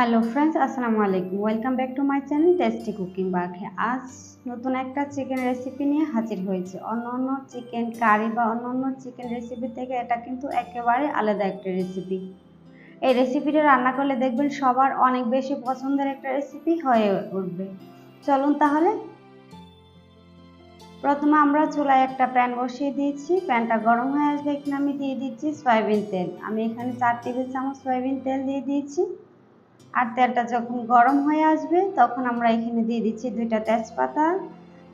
Hello friends আসসালামু আলাইকুম। Welcome back to my channel tasty cooking বাঘে আজ নতুন একটা চিকেন রেসিপি নিয়ে হাজির হয়েছে। অন্য অন্য চিকেন কারি বা অন্য অন্য চিকেন রেসিপি থেকে এটা কিন্তু একেবারে আলাদা একটা রেসিপি এই রেসিপিটা রান্না করলে দেখবেন সবার অনেক বেশি পছন্দের একটা রেসিপি হয়ে উঠবে। চলুন তাহলে। প্রথমে আমরা চুলায় একটা প্যান বসিয়ে দিয়েছি। প্যানটা গরম হয়ে আসবে এখানে আমি দিয়ে দিচ্ছি সয়াবিন তেল। আমি এখানে চার টেবিল চামচ সয়াবিন তেল দিয়ে দিয়েছি। আর তেলটা যখন গরম হয়ে আসবে, তখন আমরা এখানে দিয়ে দিচ্ছি দুইটা তেজপাতা,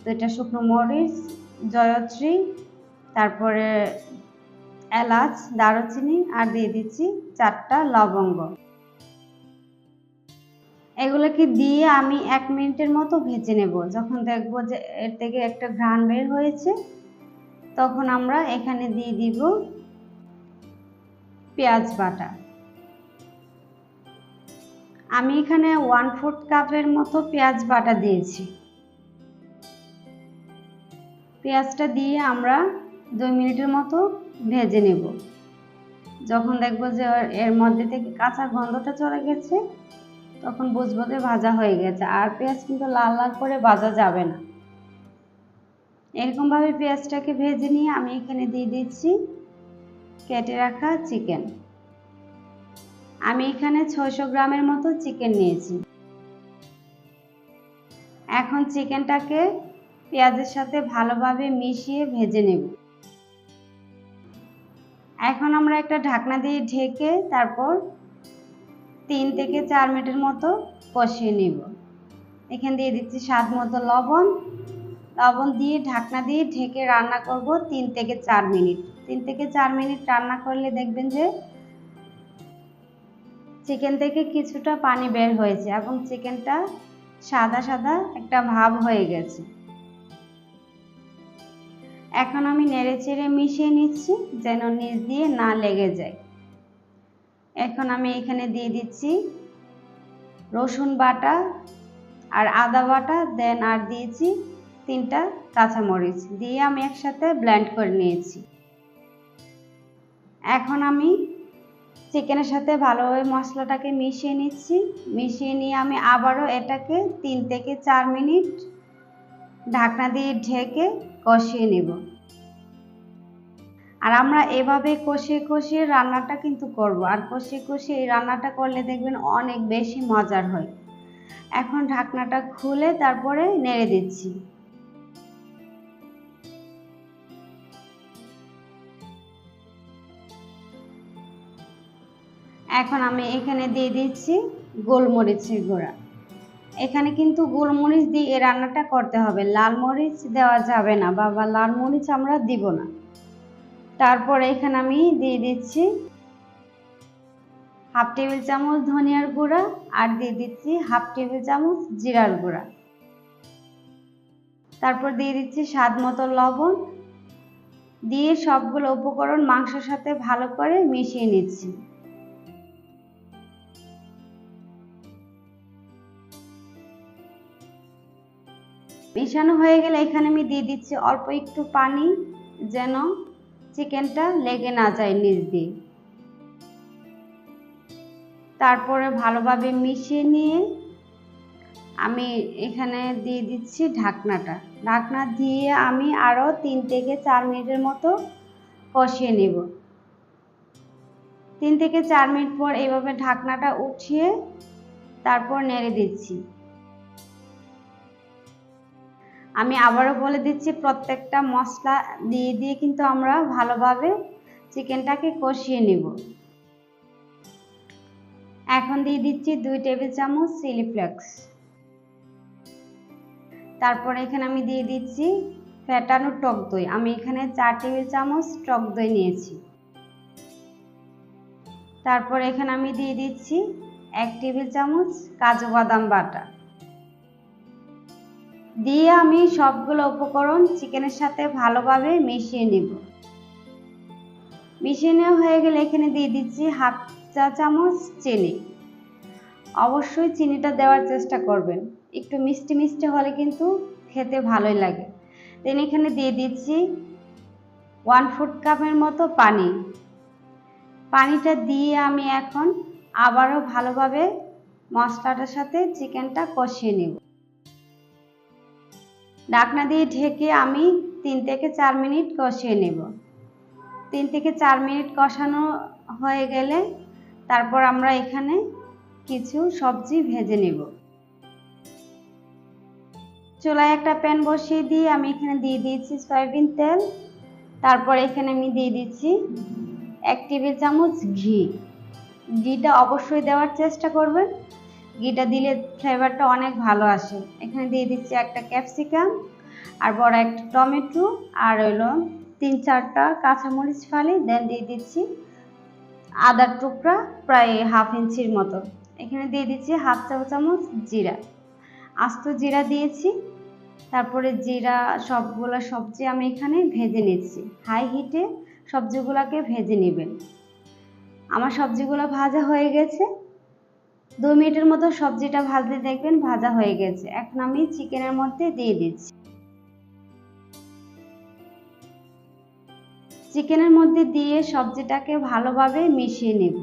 দুইটা শুকনো মরিচ, জয়ত্রী, তারপরে এলাচ, দারুচিনি, আর দিয়ে দিচ্ছি চারটা লবঙ্গ। এগুলোকে দিয়ে আমি এক মিনিটের মতো ভেজে নেব। যখন দেখব যে এর থেকে একটা ঘ্রাণ বের হয়েছে, তখন আমরা এখানে দিয়ে দিব পেঁয়াজ বাটা। আমি এখানে ওয়ান ফোর্থ কাপের মতো পেঁয়াজ বাটা দিয়েছি। পেঁয়াজটা দিয়ে আমরা দুই মিনিটের মতো ভেজে নেব। যখন দেখব যে এর মধ্যে থেকে কাঁচা গন্ধটা চলে গেছে, তখন বুঝব যে ভাজা হয়ে গেছে। আর পেঁয়াজ কিন্তু লাল লাল করে ভাজা যাবে না। এরকমভাবে পেঁয়াজটাকে ভেজে নিয়ে আমি এখানে দিয়ে দিচ্ছি কেটে রাখা চিকেন আমি এখানে ছয়শো গ্রামের মতো চিকেন নিয়েছি। এখন চিকেনটাকে পেঁয়াজের সাথে ভালোভাবে মিশিয়ে ভেজে নেব। এখন আমরা একটা ঢাকনা দিয়ে ঢেকে তারপর তিন থেকে চার মিনিটের মতো কষিয়ে নেব। এখানে দিয়ে দিচ্ছি স্বাদ মতো লবণ। লবণ দিয়ে ঢাকনা দিয়ে ঢেকে রান্না করব তিন থেকে চার মিনিট। তিন থেকে চার মিনিট রান্না করলে দেখবেন যে চিকেন থেকে কিছুটা পানি বের হয়েছে এবং চিকেনটা সাদা সাদা একটা ভাব হয়ে গেছে। এখন আমি নেড়ে চেড়ে মিশিয়ে নিচ্ছি যেন নিচ দিয়ে না লেগে যায়। এখন আমি এখানে দিয়ে দিচ্ছি রসুন বাটা আর আদা বাটা দেন আর দিয়েছি তিনটা কাঁচামরিচ দিয়ে আমি একসাথে ব্লেন্ড করে নিয়েছি। এখন আমি চিকেনের সাথে ভালোভাবে মশলাটাকে মিশিয়ে নিচ্ছি। মিশিয়ে নিয়ে আমি আবারও এটাকে তিন থেকে চার মিনিট ঢাকনা দিয়ে ঢেকে কষিয়ে নেব। আর আমরা এভাবে কষিয়ে কষিয়ে রান্নাটা কিন্তু করব। আর কষিয়ে কষিয়ে এই রান্নাটা করলে দেখবেন অনেক বেশি মজার হয়। এখন ঢাকনাটা খুলে তারপরে নেড়ে দিচ্ছি। এখন আমি এখানে দিয়ে দিচ্ছি গোলমরিচের গুঁড়া। এখানে কিন্তু গোলমরিচ দিয়ে এই রান্নাটা করতে হবে। লাল মরিচ দেওয়া যাবে না বা লাল মরিচ আমরা দিব না। তারপর এখানে আমি দিয়ে দিচ্ছি হাফ টেবিল চামচ ধনিয়ার গুঁড়া আর দিয়ে দিচ্ছি হাফ টেবিল চামচ জিরার গুঁড়া। তারপর দিয়ে দিচ্ছি স্বাদ মতো লবণ। দিয়ে সবগুলো উপকরণ মাংসের সাথে ভালো করে মিশিয়ে নিচ্ছি। মেশানো হয়ে গেলে এখানে আমি দিয়ে দিচ্ছি অল্প একটু পানি, যেন চিকেনটা লেগে না যায় নিচ দিয়ে। তারপরে ভালোভাবে মিশিয়ে নিয়ে আমি এখানে দিয়ে দিচ্ছি ঢাকনাটা। ঢাকনা দিয়ে আমি আরও তিন থেকে চার মিনিটের মতো কষিয়ে নেব। তিন থেকে চার মিনিট পর এইভাবে ঢাকনাটা উঠিয়ে তারপর নেড়ে দিচ্ছি। আমি আবারও বলে দিচ্ছি, প্রত্যেকটা মশলা দিয়ে দিয়ে কিন্তু আমরা ভালোভাবে চিকেনটাকে কষিয়ে নেব। এখন দিয়ে দিচ্ছি দুই টেবিল চামচ চিলি ফ্লেক্স। তারপর এখানে আমি দিয়ে দিচ্ছি ফ্যাটানো টক দই। আমি এখানে চার টেবিল চামচ টক দই নিয়েছি। তারপর এখানে আমি দিয়ে দিচ্ছি এক টেবিল চামচ কাজু বাদাম বাটা। দিয়ে আমি সবগুলো উপকরণ চিকেনের সাথে ভালোভাবে মিশিয়ে নেব। মিশিয়ে নেওয়া হয়ে গেলে এখানে দিয়ে দিচ্ছি হাফ চা চামচ চিনি। অবশ্যই চিনিটা দেওয়ার চেষ্টা করবেন। একটু মিষ্টি মিষ্টি হলে কিন্তু খেতে ভালোই লাগে। দেন এখানে দিয়ে দিচ্ছি ওয়ান ফুট কাপের মতো পানি। পানিটা দিয়ে আমি এখন আবারও ভালোভাবে মশলাটার সাথে চিকেনটা কষিয়ে নিব। ঢাকনা দিয়ে ঢেকে আমি তিন থেকে চার মিনিট কষিয়ে নেব। তিন থেকে চার মিনিট কষানো হয়ে গেলে তারপর আমরা এখানে কিছু সবজি ভেজে নেব। চুলায় একটা প্যান বসিয়ে দিয়ে আমি এখানে দিয়ে দিয়েছি সয়াবিন তেল। তারপর এখানে আমি দিয়ে দিচ্ছি এক টেবিল চামচ ঘি। ঘিটা অবশ্যই দেওয়ার চেষ্টা করবেন। ঘিটা দিলে ফ্লেভারটা অনেক ভালো আসে। এখানে দিয়ে দিচ্ছি একটা ক্যাপসিকাম আর বড় একটা টমেটো আর হইল তিন চারটা কাঁচামরিচ ফালি দেন দিয়ে দিচ্ছি আদার টুকরা প্রায় হাফ ইঞ্চির মতো। এখানে দিয়ে দিচ্ছি হাফ চা চামচ জিরা। আস্ত জিরা দিয়েছি, তারপরে জিরা সবগুলো সবজি আমি এখানে ভেজে নিচ্ছি। হাই হিটে সবজিগুলোকে ভেজে নেবেন। আমার সবজিগুলো ভাজা হয়ে গেছে। দু মিনিটের মতো সবজিটা ভাজতে দেখবেন, ভাজা হয়ে গেছে। এখন আমি চিকেনের মধ্যে দিয়ে দিচ্ছি। চিকেনের মধ্যে দিয়ে সবজিটাকে ভালোভাবে মিশিয়ে নেব।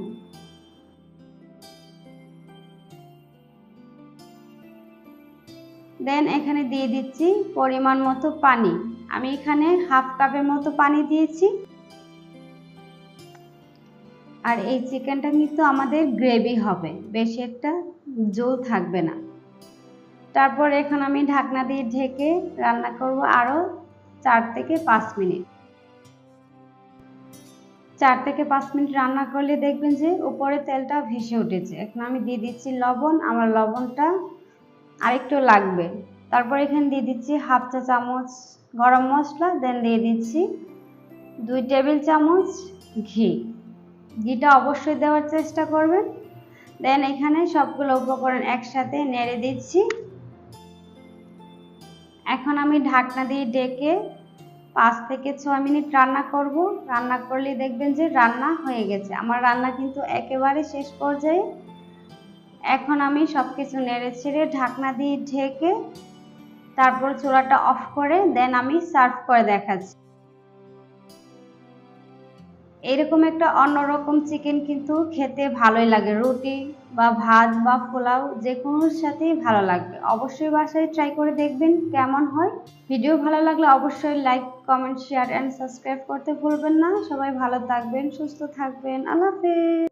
দেন এখানে দিয়ে দিচ্ছি পরিমাণ মতো পানি। আমি এখানে হাফ কাপের মতো পানি দিয়েছি। আর এই চিকেনটা কিন্তু আমাদের গ্রেভি হবে, বেশি একটা জল থাকবে না। তারপর এখন আমি ঢাকনা দিয়ে ঢেকে রান্না করব আরও চার থেকে পাঁচ মিনিট। চার থেকে পাঁচ মিনিট রান্না করলে দেখবেন যে উপরে তেলটা ভেসে উঠেছে। এখন আমি দিয়ে দিচ্ছি লবণ, আমার লবণটা আরেকটু লাগবে। তারপর এখানে দিয়ে দিচ্ছি হাফ চা চামচ গরম মশলা, দেন দিয়ে দিচ্ছি দুই টেবিল চামচ ঘি। ঘিটা অবশ্যই দেওয়ার চেষ্টা করবেন। দেন এখানে সবগুলো উপকরণ একসাথে নেড়ে দিচ্ছি। এখন আমি ঢাকনা দিয়ে ডেকে পাঁচ থেকে ছয় মিনিট রান্না করব। রান্না করলে দেখবেন যে রান্না হয়ে গেছে। আমার রান্না কিন্তু একেবারে শেষ পর্যায়ে। এখন আমি সব কিছু নেড়ে ছেড়ে ঢাকনা দিয়ে ঢেকে তারপর চুলাটা অফ করে দেন আমি সার্ভ করে দেখাচ্ছি। এরকম একটা অন্যরকম চিকেন কিন্তু খেতে ভালোই লাগে। রুটি বা ভাত বা পোলাও যে কোনোর সাথেই ভালো লাগবে। অবশ্যই বাসায় ট্রাই করে দেখবেন কেমন হয়। ভিডিও ভালো লাগলে অবশ্যই like comment share and subscribe করতে ভুলবেন না। সবাই ভালো থাকবেন, সুস্থ থাকবেন। আল্লাহ হাফেজ।